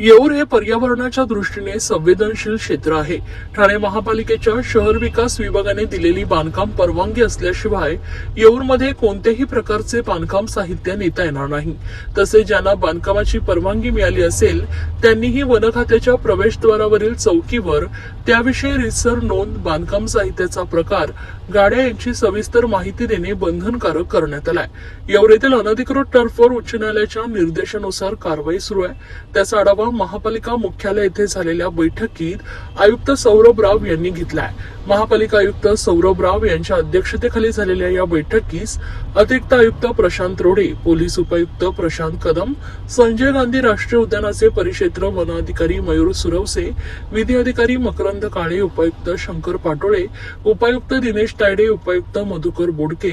येऊर हे पर्यावरणाच्या दृष्टीने संवेदनशील क्षेत्र आहे. ठाणे महापालिकेच्या शहर विकास विभागाने दिलेली बांधकाम परवानगी असल्याशिवाय येऊरमध्ये कोणत्याही प्रकारचे बांधकाम साहित्य नेता येणार नाही. तसेच ज्यांना बांधकामाची परवानगी मिळाली असेल त्यांनीही वन खात्याच्या प्रवेशद्वारावरील चौकीवर त्याविषयी रिसर नोंद बांधकाम साहित्याचा प्रकार गाड्या यांची सविस्तर माहिती देणे बंधनकारक करण्यात आलाय. येऊर येथील अनधिकृत टर्फवर उच्च न्यायालयाच्या निर्देशानुसार कारवाई सुरू आहे. त्याचा आढावा महापालिका मुख्यालय येथे झालेल्या बैठकीत आयुक्त सौरभ राव यांनी घेतलाय. महापालिका आयुक्त सौरभ राव यांच्या अध्यक्षतेखाली झालेल्या या बैठकीस अतिरिक्त आयुक्त प्रशांत रोडे पोलीस उपायुक्त प्रशांत कदम संजय गांधी राष्ट्रीय उद्यानाचे परिक्षेत्र वनाधिकारी मयूर सुरवसे विधी अधिकारी मकरंद काळे उपायुक्त शंकर पाटोळे उपायुक्त दिनेश तायडे उपायुक्त मधुकर बोडके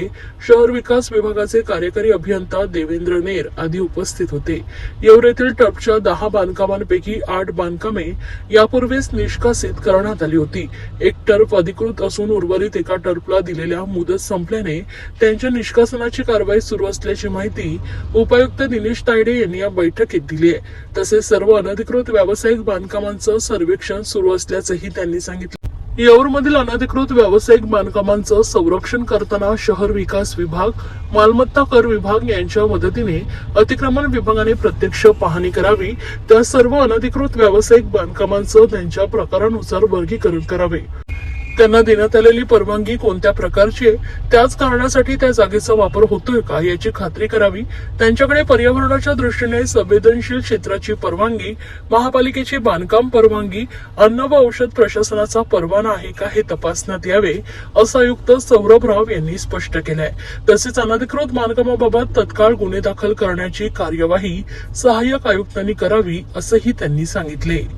शहर विकास विभागाचे कार्यकारी अभियंता देवेंद्र नेर आदी उपस्थित होते. येवरेतील येथील दहा बांधकामांपैकी आठ बांधकामे यापूर्वीच निष्कासित करण्यात आली होती. एक टर्फ अधिकृत असून उर्वरित एका टर्फला दिलेल्या मुदत संपल्याने त्यांच्या निष्कासनाची कारवाई सुरू असल्याची माहिती उपायुक्त दिनेश तायडे यांनी या बैठकीत दिली आहे. तसेच सर्व अनधिकृत व्यावसायिक बांधकामांचं सर्वेक्षण सुरू असल्याचंही त्यांनी सांगितलं. येऊरमधील अनधिकृत व्यावसायिक बांधकामांचं संरक्षण करताना शहर विकास विभाग मालमत्ता कर विभाग यांच्या मदतीने अतिक्रमण विभागाने प्रत्यक्ष पाहणी करावी. त्या सर्व अनधिकृत व्यावसायिक बांधकामांचं त्यांच्या प्रकारानुसार वर्गीकरण करावे. त्यांना देण्यात आलेली परवानगी कोणत्या प्रकारची आहे त्याच कारणासाठी त्या जागेचा वापर होतोय का याची खात्री करावी. त्यांच्याकडे पर्यावरणाच्या दृष्टीने संवेदनशील क्षेत्राची परवानगी महापालिकेची बांधकाम परवानगी अन्न व औषध प्रशासनाचा परवाना आहे का हे तपासण्यात यावे असं आयुक्त सौरभ राव यांनी स्पष्ट केलंय. तसेच अनधिकृत बांधकामाबाबत तत्काळ गुन्हे दाखल करण्याची कार्यवाही सहाय्यक आयुक्तांनी करावी असंही त्यांनी सांगितले.